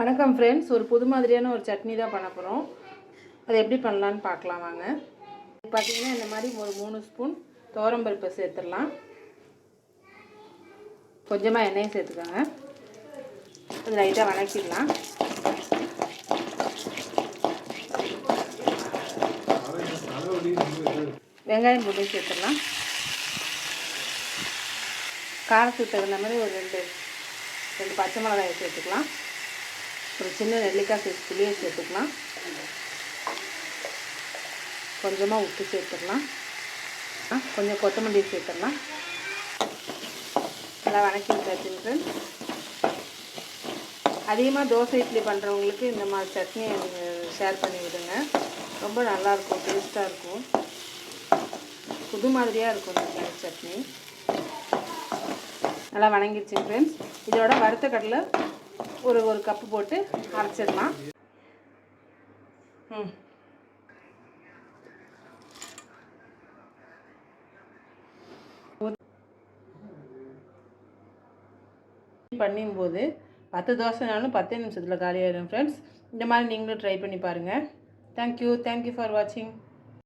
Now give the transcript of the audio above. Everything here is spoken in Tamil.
வணக்கம் ஃப்ரெண்ட்ஸ் ஒரு புது மாதிரியான ஒரு சட்னி தான் பண்ண போகிறோம் அது எப்படி பண்ணலான்னு பார்க்கலாம் வாங்க. பார்த்தீங்கன்னா இந்த மாதிரி ஒரு மூணு ஸ்பூன் தோரம்பருப்பை சேர்த்துடலாம். கொஞ்சமாக எண்ணெயை சேர்த்துக்கோங்க. அது லைட்டாக வணக்கிடலாம். வெங்காயம் போட்டு சேர்த்துடலாம். காரத்துக்கு தகுந்த மாதிரி ஒரு ரெண்டு ரெண்டு பச்சை மிளகாயை சேர்த்துக்கலாம். ஒரு சின்ன நெல்லிக்காய் சைஸ் புளியை சேர்த்துக்கலாம். கொஞ்சமாக உப்பு சேர்த்துடலாம். ஆ, கொஞ்சம் கொத்தமல்லி சேர்த்துடலாம். நல்லா வணக்கி விட்டாச்சுன்னு அதிகமாக தோசை இட்லி பண்ணுறவங்களுக்கு இந்த மாதிரி சட்னியை நீங்கள் ஷேர் பண்ணி விடுங்க. ரொம்ப நல்லாயிருக்கும் டேஸ்ட்டாக இருக்கும். புது மாதிரியாக இருக்கும் இந்த சட்னி. நல்லா வணங்கிடுச்சு ஃப்ரெண்ட்ஸ் இதோட வறுத்த கடலை ஒரு ஒரு கப்பு போட்டு அரைச்சிடலாம். ம். பண்ணும்போது பத்து தோசைனாலும் பத்தே நிமிஷத்தில் காலியாயிடும் ஃப்ரெண்ட்ஸ் இந்த மாதிரி நீங்களும் ட்ரை பண்ணி பாருங்கள் தேங்க்யூ தேங்க்யூ ஃபார் வாட்சிங்